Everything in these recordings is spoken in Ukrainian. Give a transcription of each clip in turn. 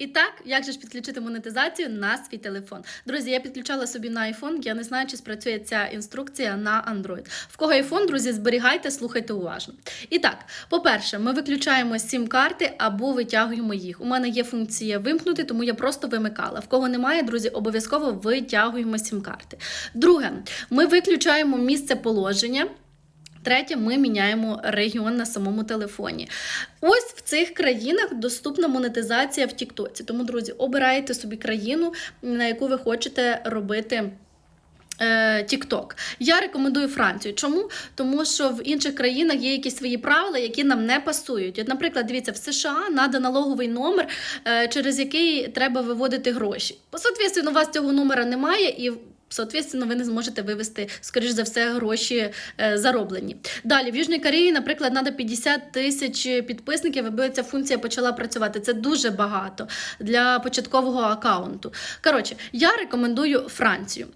І так, як же ж підключити монетизацію на свій телефон? Друзі, я підключала собі на iPhone, я не знаю, чи спрацює ця інструкція на Android. В кого iPhone, друзі, зберігайте, слухайте уважно. І так, по-перше, ми виключаємо сім-карти або витягуємо їх. У мене є функція вимкнути, тому я просто вимикала. В кого немає, друзі, обов'язково витягуємо сім-карти. Друге, ми виключаємо місце положення. Третє, ми міняємо регіон на самому телефоні. Ось цих країнах доступна монетизація в Тіктоці. Тому, друзі, обирайте собі країну, на яку ви хочете робити. Тікток. Я рекомендую Францію. Чому? Тому що в інших країнах є якісь свої правила, які нам не пасують. От, наприклад, дивіться, в США надо налоговий номер, е, через який треба виводити гроші. Соответственно, у вас цього номера немає і. Соответственно, ви не зможете вивести, скоріш за все, гроші е, зароблені. Далі, в Южній Кореї, наприклад, треба 50 тисяч підписників, аби ця функція почала працювати. Це дуже багато для початкового аккаунту. Коротше, я рекомендую Францію.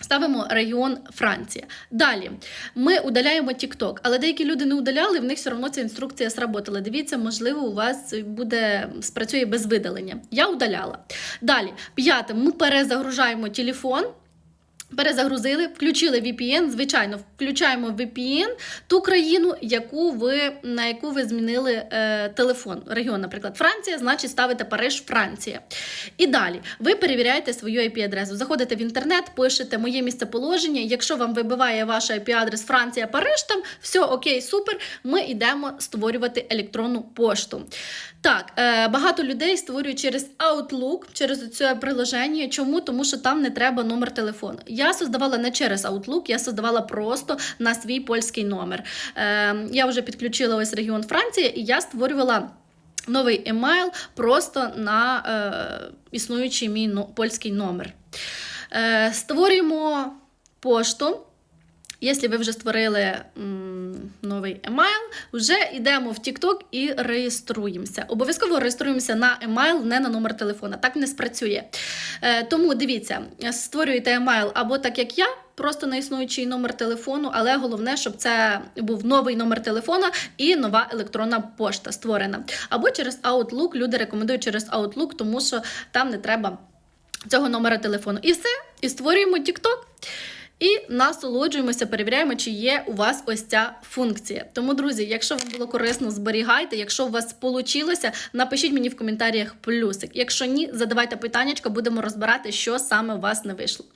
Ставимо регіон Франція. Далі ми удаляємо TikTok, але деякі люди не удаляли, в них все одно ця інструкція сработала. Дивіться, можливо, у вас буде спрацює без видалення. Я удаляла. Далі, п'яте, ми перезагружаємо телефон. Перезагрузили, включили VPN, звичайно, включаємо VPN ту країну, яку ви, на яку ви змінили е, телефон. Регіон, наприклад, Франція, значить ставите Париж, Франція. І далі ви перевіряєте свою IP-адресу. Заходите в інтернет, пишете моє місцеположення. Якщо вам вибиває ваш IP-адрес Франція, Париж, там все окей, супер. Ми йдемо створювати електронну пошту. Так, е, багато людей створюють через Outlook, через це приложення. Чому? Тому що там не треба номер телефону. Я создавала не через Outlook, я создавала просто на свій польський номер. Е, я вже підключила ось регіон Франції, і я створювала. Новий емейл просто на е, існуючий мій ну, польський номер. Е, створюємо пошту. Якщо ви вже створили новий емейл, вже йдемо в TikTok і реєструємося. Обов'язково реєструємося на емейл, не на номер телефона. Так не спрацює. Е, тому дивіться, створюєте емейл або так, як я. Просто на існуючий номер телефону, але головне, щоб це був новий номер телефона і нова електронна пошта створена. Або через Outlook. Люди рекомендують через Outlook, тому що там не треба цього номера телефону. І все, і створюємо TikTok. І насолоджуємося, перевіряємо, чи є у вас ось ця функція. Тому, друзі, якщо вам було корисно, зберігайте. Якщо у вас вийшло, напишіть мені в коментарях плюсик. Якщо ні, задавайте питання, будемо розбирати, що саме у вас не вийшло.